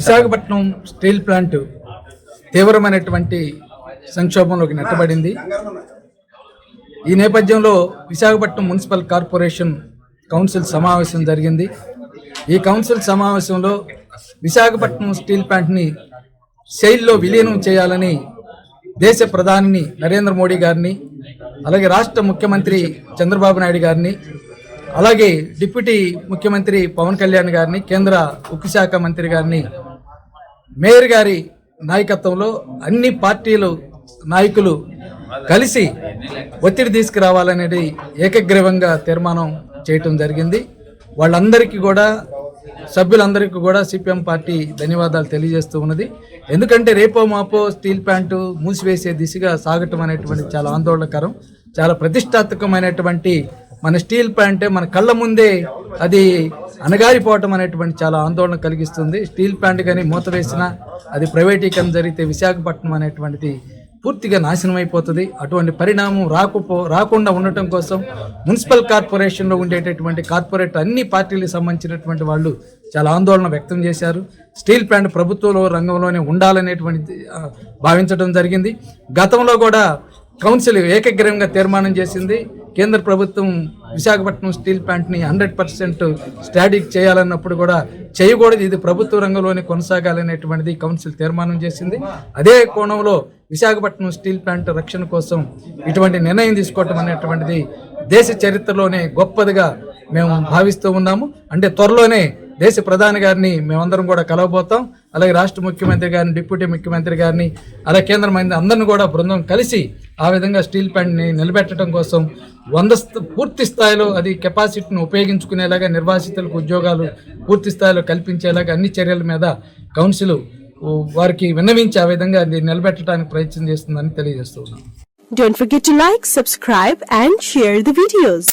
Visakhapatnam steel plant తీవ్రమైనటువంటి సంక్షోభంలోకి నెట్టబడింది. ఈ నేపథ్యంలో విశాఖపట్నం మున్సిపల్ కార్పొరేషన్ కౌన్సిల్ సమావేశం జరిగింది. ఈ కౌన్సిల్ సమావేశంలో విశాఖపట్నం స్టీల్ ప్లాంట్ని శైల్లో విలీనం చేయాలని దేశ ప్రధానిని నరేంద్ర మోడీ గారిని అలాగే రాష్ట్ర ముఖ్యమంత్రి చంద్రబాబు నాయుడు గారిని అలాగే డిప్యూటీ ముఖ్యమంత్రి పవన్ కళ్యాణ్ గారిని కేంద్ర ఉక్కు శాఖ మంత్రి గారిని మేయర్ గారి నాయకత్వంలో అన్ని పార్టీలు నాయకులు కలిసి ఒత్తిడి తీసుకురావాలనేది ఏకగ్రీవంగా తీర్మానం చేయటం జరిగింది. వాళ్ళందరికీ కూడా సభ్యులందరికీ కూడా సిపిఎం పార్టీ ధన్యవాదాలు తెలియజేస్తూ ఉన్నది. ఎందుకంటే రేపో మాపో స్టీల్ ప్యాంటు మూసివేసే దిశగా సాగటం అనేటువంటి చాలా ఆందోళనకరం చాలా ప్రతిష్టాత్మకమైనటువంటి మన స్టీల్ ప్యాంటే మన కళ్ళ ముందే అది అణగారిపోవటం అనేటువంటి చాలా ఆందోళన కలిగిస్తుంది. స్టీల్ ప్లాంట్ కానీ మూత వేసినా అది ప్రైవేటీకరణ జరిగితే విశాఖపట్నం అనేటువంటిది పూర్తిగా నాశనం అయిపోతుంది అటువంటి పరిణామం రాకపో రాకుండా ఉండటం కోసం మున్సిపల్ కార్పొరేషన్లో ఉండేటటువంటి కార్పొరేట్ అన్ని పార్టీలకు సంబంధించినటువంటి వాళ్ళు చాలా ఆందోళన వ్యక్తం చేశారు. స్టీల్ ప్లాంట్ ప్రభుత్వంలో రంగంలోనే ఉండాలనేటువంటి భావించడం జరిగింది. గతంలో కూడా కౌన్సిల్ ఏకగ్రీవంగా తీర్మానం చేసింది. కేంద్ర ప్రభుత్వం విశాఖపట్నం స్టీల్ ప్లాంట్ని హండ్రెడ్ పర్సెంట్ స్టాడీ చేయాలన్నప్పుడు కూడా చేయకూడదు. ఇది ప్రభుత్వ రంగంలోనే కొనసాగాలనేటువంటిది కౌన్సిల్ తీర్మానం చేసింది. అదే కోణంలో విశాఖపట్నం స్టీల్ ప్లాంట్ రక్షణ కోసం ఇటువంటి నిర్ణయం తీసుకోవటం అనేటువంటిది దేశ చరిత్రలోనే గొప్పదిగా మేము భావిస్తూ ఉన్నాము. అంటే త్వరలోనే దేశ ప్రధాని గారిని మేమందరం కూడా కలవబోతాం అలాగే రాష్ట్ర ముఖ్యమంత్రి గారిని డిప్యూటీ ముఖ్యమంత్రి గారిని అలాగే కేంద్ర మంత్రి అందరిని కూడా బృందం కలిసి ఆ విధంగా స్టీల్ ప్లాంట్ని నిలబెట్టడం కోసం వంద స్థ- పూర్తి స్థాయిలో అది కెపాసిటీని ఉపయోగించుకునేలాగా నిర్వాసితులకు ఉద్యోగాలు పూర్తి స్థాయిలో కల్పించేలాగా అన్ని చర్యల మీద కౌన్సిల్ వారికి విన్నవించి ఆ విధంగా అది నిలబెట్టడానికి ప్రయత్నం చేస్తుందని తెలియజేస్తున్నాం Don't forget to like, subscribe and share the videos.